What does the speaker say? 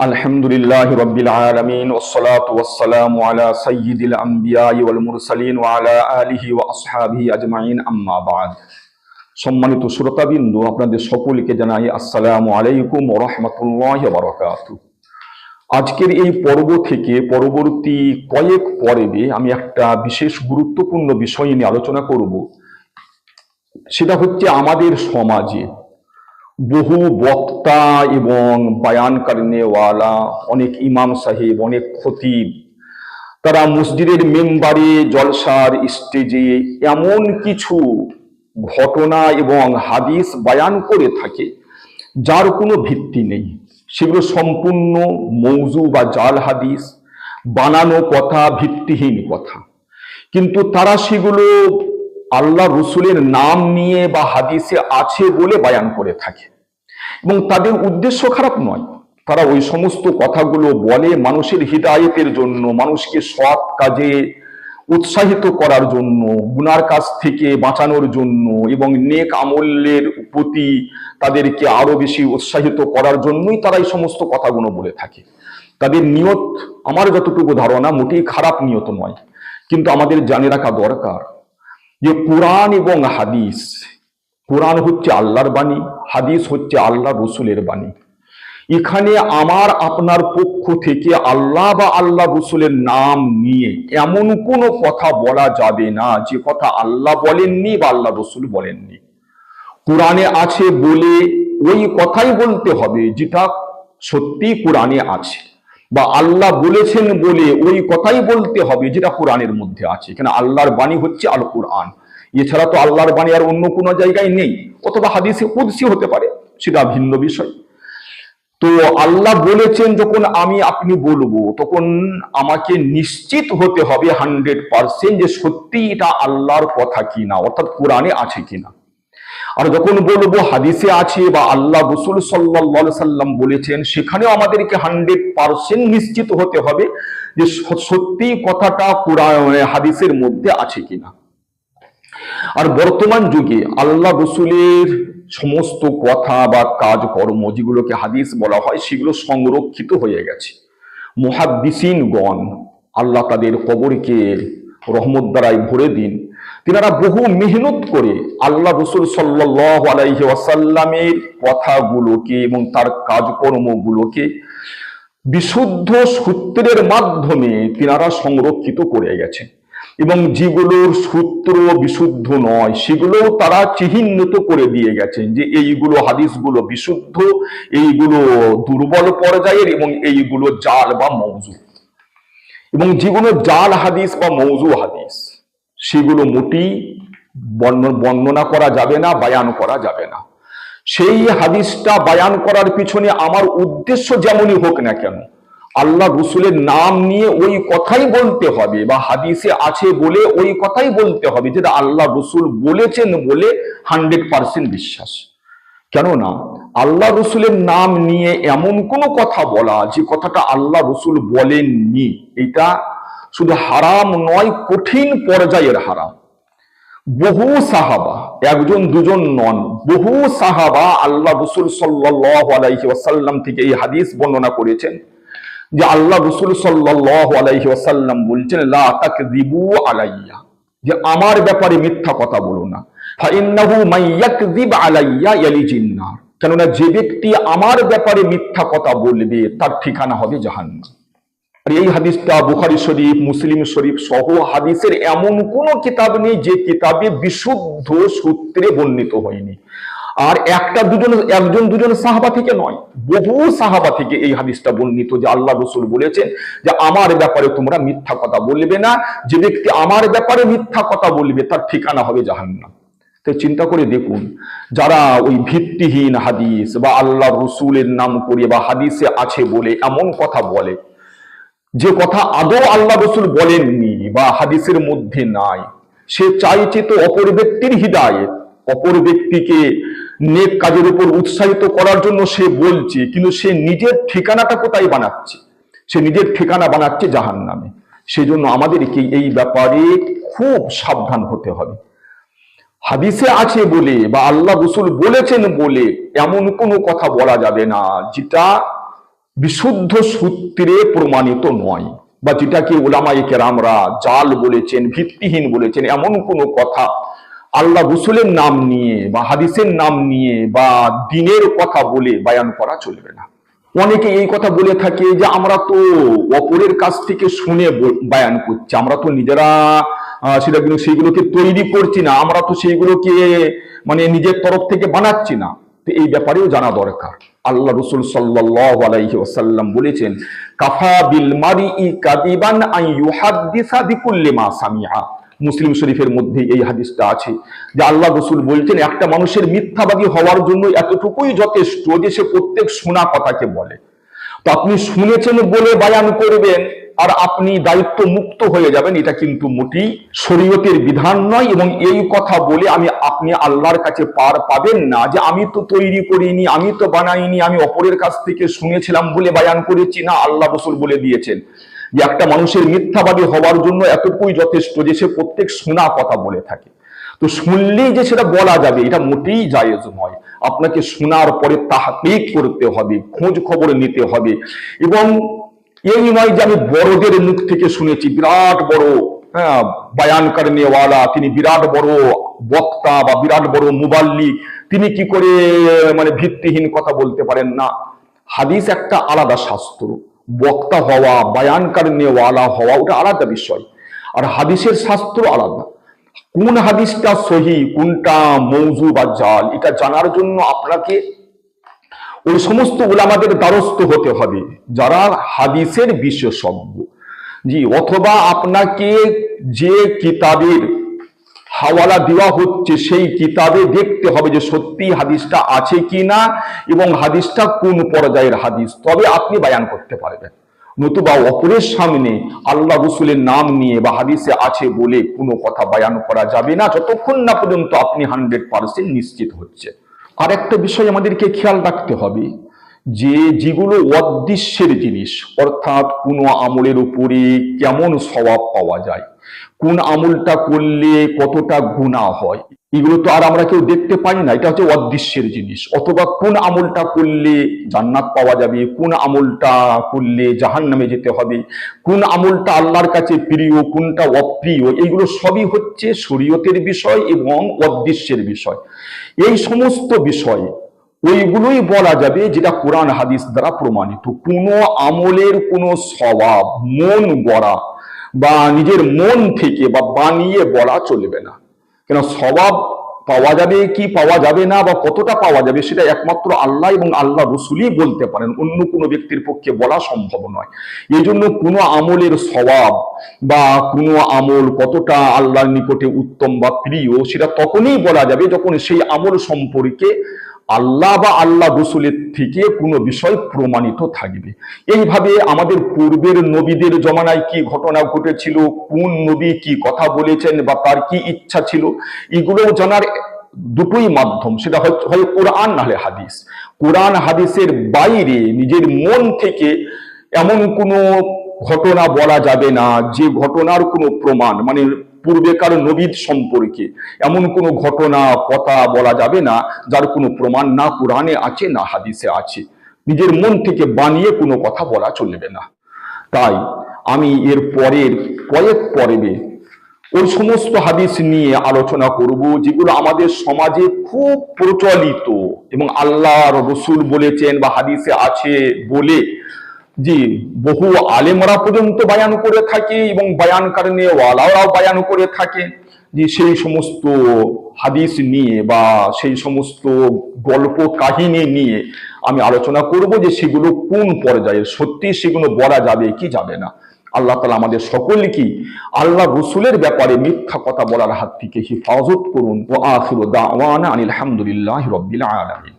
আলহামদুলিল্লাহ রব্বিল আলমিন ওসলাত ওসালাম আলা সঈদুল আম্বিয়াই ওয়াল মুরসালিন ওয়ালা আলিহি ওয়া আসহাবি আজমাইন আম্মাবাদ সম্মানিত শ্রোতাবিন্দু, আপনাদের সকলকে জানাই আসসালামু আলাইকুম রহমতুল্লাহ বারকাত আজকের এই পর্ব থেকে পরবর্তী কয়েক পর্বে আমি একটা বিশেষ গুরুত্বপূর্ণ বিষয় নিয়ে আলোচনা করব। সেটা হচ্ছে আমাদের সমাজে বহু বক্তা এবং বায়ান কারণেওয়ালা অনেক ইমাম সাহেব, অনেক খতিব। তারা মসজিদের মেম্বারে, জলসার স্টেজে এমন কিছু ঘটনা এবং হাদিস বায়ান করে থাকে, যার কোনো ভিত্তি নেই। সেগুলো সম্পূর্ণ মৌজু বা জাল হাদিস, বানানো কথা, ভিত্তিহীন কথা। কিন্তু তারা সেগুলো আল্লাহ রসুলের নাম নিয়ে বা হাদিসে আছে বলে বায়ান করে থাকে। এবং তাদের উদ্দেশ্য খারাপ নয়। তারা ওই সমস্ত কথাগুলো বলে মানুষের হৃদায়তের জন্য, মানুষকে সৎ কাজে উৎসাহিত করার জন্য, গুনার কাছ থেকে বাঁচানোর জন্য এবং নেক আমলের প্রতি তাদেরকে আরও বেশি উৎসাহিত করার জন্যই তারা এই সমস্ত কথাগুলো বলে থাকে। তাদের নিয়ত, আমার যতটুকু ধারণা, মোটেই খারাপ নিয়ত নয়। কিন্তু আমাদের জানে রাখা দরকার যে কোরআন এবং হাদিস কোরআন হচ্ছে আল্লাহর বাণী, হাদিস হচ্ছে আল্লাহ রসুলের বাণী। এখানে আমার, আপনার পক্ষ থেকে আল্লাহ বা আল্লাহ রসুলের নাম নিয়ে এমন কোনো কথা বলা যাবে না যে কথা আল্লাহ বলেননি বা আল্লাহ রসুল বলেননি। কোরআনে আছে বলে ওই কথাই বলতে হবে যেটা সত্যি কোরআনে আছে। বা আল্লাহ বলেছেন বলে ওই কথাই বলতে হবে যেটা কোরআনের মধ্যে আছে। এখানে আল্লাহর বাণী হচ্ছে আল কোরআন এছাড়া তো আল্লাহর বাণী আর অন্য কোনো জায়গায় নেই, অথবা হাদিসে কুদসি হতে পারে, সেটা ভিন্ন বিষয়। তো আল্লাহ বলেছেন, যখন আমি আপনি বলব, তখন আমাকে নিশ্চিত হতে হবে হান্ড্রেড পার্সেন্ট যে সত্যি এটা আল্লাহর কথা কিনা, অর্থাৎ কোরআনে আছে কিনা। আর যখন বলব হাদিসে আছে বা আল্লাহ রসুল সাল্লা সাল্লাম বলেছেন, সেখানেও আমাদেরকে হান্ড্রেড পার্সেন্ট নিশ্চিত হতে হবে যে সত্যি কথাটা হাদিসের মধ্যে আছে কিনা। আর বর্তমান যুগে আল্লাহ রসুলের সমস্ত কথা বা কাজকর্ম যেগুলোকে হাদিস বলা হয়, সেগুলো সংরক্ষিত হয়ে গেছে। মহাদ্দিসিন গণ আল্লাহ তাদের কবরকে রহমত দ্বারাই ভরে দিন। তিনারা বহু মেহনত করে আল্লাহ রসুল সাল্লাহ আলাইহি ওয়াসাল্লামের কথাগুলোকে এবং তার কাজকর্মগুলোকে বিশুদ্ধ সূত্রের মাধ্যমে তিনারা সংরক্ষিত করে গেছে এবং যেগুলোর সূত্র বিশুদ্ধ নয়, সেগুলোও তারা চিহ্নিত করে দিয়ে গেছেন যে এইগুলো হাদিসগুলো বিশুদ্ধ, এইগুলো দুর্বল পর্যায়ের এবং এইগুলো জাল বা মৌজু। এবং যেগুলো জাল হাদিস বা মৌজু হাদিস। সেগুলো মোটি বর্ণনা করা যাবে না, বায়ান করা যাবে না। সেই হাদিসটা বায়ান করার পিছনে আমার উদ্দেশ্য যেমনই হোক না কেন, আল্লাহ রসুলের নাম নিয়ে ওই কথাই বলতে হবে বা হাদিসে আছে বলে ওই কথাই বলতে হবে যেটা আল্লাহ রসুল বলেছেন বলে হান্ড্রেড পার্সেন্ট বিশ্বাস। কেননা, আল্লাহ রসুলের নাম নিয়ে এমন কোনো কথা বলা যে কথাটা আল্লাহ রসুল বলেননি, এটা শুধু হারাম নয়, কঠিন পর্যায়ের হারাম। বহু সাহাবা, একজন, দুজন নন, বহু সাহাবা আল্লাহ রসুল ওয়াসাল্লাম থেকে এই হাদিস বর্ণনা করেছেন যে আল্লাহ রসুল সাল্লাহ ওয়াসাল্লাম বলছেন, লা আলাইয়া। যে আমার ব্যাপারে মিথ্যা কথা বলো না। কেননা যে ব্যক্তি আমার ব্যাপারে মিথ্যা কথা বলবে, তার ঠিকানা হবে জাহান্নাম। আর এই হাদিসটা বুখারি শরীফ, মুসলিম শরীফ সহ হাদিসের এমন কোন কিতাব নেই যে কিতাবে বিশুদ্ধ সূত্রে বর্ণিত হয়নি। আর একটা দুজন, একজন দুজন সাহাবা থেকে নয়, বহু সাহাবা থেকে এই হাদিসটা বর্ণিত যে আল্লাহ রসুল বলেছেন যে আমার ব্যাপারে তোমরা মিথ্যা কথা বলবে না, যে ব্যক্তি আমার ব্যাপারে মিথ্যা কথা বলবে তার ঠিকানা হবে জাহান্নাম। তো চিন্তা করে দেখুন, যারা ওই ভিত্তিহীন হাদিস বা আল্লাহ রসুলের নাম করে বা হাদিসে আছে বলে এমন কথা বলে যে কথা আদৌ আল্লাহ রসুল বলেননি বা হাদিসের মধ্যে নাই, সে চাইছে তো অপর ব্যক্তির হৃদায়ত। অপর ব্যক্তিকে নেক কাজের উপর উৎসাহিত করার জন্য সে বলছে, কিন্তু সে নিজের ঠিকানাটা কোথায় বানাচ্ছে? সে নিজের ঠিকানা বানাচ্ছে জাহান নামে সেই জন্য আমাদেরকে এই ব্যাপারে খুব সাবধান হতে হবে। হাদিসে আছে বলে বা আল্লাহ রসুল বলেছেন বলে এমন কোনো কথা বলা যাবে না, যেটা বিশুদ্ধ সূত্রে প্রমাণিত নয়। বা যেটাকে ওলামাই কেরামরা জাল বলেছেন, ভিত্তিহীন বলেছেন, এমন কোনো কথা আল্লাহ রসুলের নাম নিয়ে বা হাদিসের নাম নিয়ে বা দিনের কথা বলে বায়ান করা চলবে না। অনেকে এই কথা বলে থাকে যে, আমরা তো অপরের কাছ থেকে শুনে বায়ান করছি, আমরা তো নিজেরা সেটা কিন্তু সেইগুলোকে তৈরি করছি না, আমরা তো সেইগুলোকে মানে নিজের তরফ থেকে বানাচ্ছি না। তো এই ব্যাপারেও জানা দরকার। আল্লাহ রসুল সাল্লাহ বলেছেন, কাফা বিল মারি ই কাদিবান সামিআ। মুসলিম শরীফের মধ্যে এই হাদিসটা আছে যে আল্লাহ রসুল বলছেন, একটা মানুষের মিথ্যাবাদী হওয়ার জন্য এতটুকুই যথেষ্ট যে সে প্রত্যেক শোনা কথাকে বলে। তো আপনি শুনেছেন বলে বায়ান করবেন আর আপনি দায়িত্ব মুক্ত হয়ে যাবেন, এটা কিন্তু মোটেই শরীয়তের বিধান নয় এবং এই কথা বলে আমি, আপনি আল্লাহর কাছে পার পাবেন না যে আমি তো তৈরি করিনি, আমি তো বানাইনি, আমি অপরের কাছ থেকে শুনেছিলাম বলে বায়ান করেছি। না, আল্লাহ রসুল বলে দিয়েছেন যে একটা মানুষের মিথ্যাবাদী হওয়ার জন্য এতটুকুই যথেষ্ট যে সে প্রত্যেক শোনা কথা বলে থাকে। তো শুনলেই যে সেটা বলা যাবে, এটা মোটেই জায়েজ নয়। আপনাকে শোনার পরে তাহাকিক করতে হবে, খোঁজ খবর নিতে হবে এবং এই নয় যে আমি বড়দের মুখ থেকে শুনেছি, বিরাট বড় হ্যাঁ বায়ান নেওয়ালা তিনি বিরাট বড় বক্তা বা বিরাট বড় মুবাল্লি, তিনি কি করে মানে ভিত্তিহীন কথা বলতে পারেন না। হাদিস একটা আলাদা শাস্ত্র, বক্তা হওয়া, বায়ান নেওয়ালা হওয়া, ওটা আলাদা বিষয়। আর হাদিসের শাস্ত্র আলাদা। কোন হাদিসটা সহি, কোনটা মৌজু বা জাল, এটা জানার জন্য আপনাকে ওই সমস্ত ওলামাদের দ্বারস্থ হতে হবে, যারা হাদিসের বিশেষজ্ঞ। জি, অথবা আপনাকে যে কিতাবের হাওয়ালা দেওয়া হচ্ছে, সেই কিতাবে দেখতে হবে যে সত্যি হাদিসটা আছে কি না এবং হাদিসটা কোন পর্যায়ের হাদিস, তবে আপনি বায়ান করতে পারবেন। নতুবা অপরের সামনে আল্লাহ রসুলের নাম নিয়ে বা হাদিসে আছে বলে কোনো কথা বায়ান করা যাবে না, যতক্ষণ না পর্যন্ত আপনি হান্ড্রেড পার্সেন্ট নিশ্চিত হচ্ছে আর একটা বিষয় আমাদেরকে খেয়াল রাখতে হবে যে যেগুলো অদৃশ্যের জিনিস, অর্থাৎ কোন আমলের উপরে কেমন স্বভাব পাওয়া যায়, কোন আমলটা করলে কতটা গুণা হয় এগুলো তো আর আমরা কেউ দেখতে পাই না। এটা হচ্ছে অদৃশ্যের জিনিস। অথবা কোন আমলটা করলে জান্নাত পাওয়া যাবে? কোন আমলটা করলে জাহান নামে যেতে হবে? কোন আমলটা আল্লাহর কাছে প্রিয়, কোনটা অপ্রিয়? এইগুলো সবই হচ্ছে শরীয়তের বিষয় এবং অদৃশ্যের বিষয়। এই সমস্ত বিষয়, ওইগুলোই বলা যাবে যেটা কোরআন হাদিস দ্বারা প্রমাণিত। কোনো আমলের কোনো স্বভাব মন গড়া বা নিজের মন থেকে বা বানিয়ে বলা চলবে না। কেন স্বভাব পাওয়া যাবে, কি পাওয়া যাবে না বা কতটা পাওয়া যাবে সেটা একমাত্র আল্লাহ এবং আল্লাহ রসুলই বলতে পারেন। অন্য কোনো ব্যক্তির পক্ষে বলা সম্ভব নয়। এই জন্য কোনো আমলের স্বভাব বা কোনো আমল কতটা আল্লাহর নিকটে উত্তম বা প্রিয় সেটা তখনই বলা যাবে যখন সেই আমল সম্পর্কে আল্লাহ বা আল্লাহ রসুলের থেকে কোনো বিষয় প্রমাণিত থাকবে। এইভাবে আমাদের পূর্বের নবীদের জমানায় কি ঘটনা ঘটেছিল, কোন নবী কি কথা বলেছেন বা তার কি ইচ্ছা ছিল, এগুলো জানার দুটোই মাধ্যম। সেটা হয়- কোরআন নাহলে হাদিস। কোরআন হাদিসের বাইরে নিজের মন থেকে এমন কোনো ঘটনা বলা যাবে না, যে ঘটনার কোনো প্রমাণ মানে পূর্বেকার নবীদ সম্পর্কে। এমন কোনো ঘটনা, কথা বলা যাবে না, যার কোনো প্রমাণ না কোরআনে আছে, না হাদিসে আছে। নিজের মন থেকে বানিয়ে কোনো কথা বলা চলবে না। তাই আমি এর পরের, কয়েক পর্বে ওই সমস্ত হাদিস নিয়ে আলোচনা করব, যেগুলো আমাদের সমাজে খুব প্রচলিত এবং আল্লাহর রসুল বলেছেন বা হাদিসে আছে বলে জি, বহু আলেমরা পর্যন্ত বায়ান করে থাকে এবং বায়ান কারণে ওয়ালাওরাও বায়ান করে থাকে। যে সেই সমস্ত হাদিস নিয়ে বা সেই সমস্ত গল্প কাহিনী নিয়ে আমি আলোচনা করব যে সেগুলো কোন পর্যায়ে, সত্যি সেগুলো বলা যাবে কি যাবে না। আল্লাহ তালা আমাদের সকলকেই আল্লাহ রসুলের ব্যাপারে মিথ্যা কথা বলার হাত থেকে হিফাজত করুন। ও আখির দাওয়ানা আনিল হামদুলিল্লাহ রব্বিল আলামিন।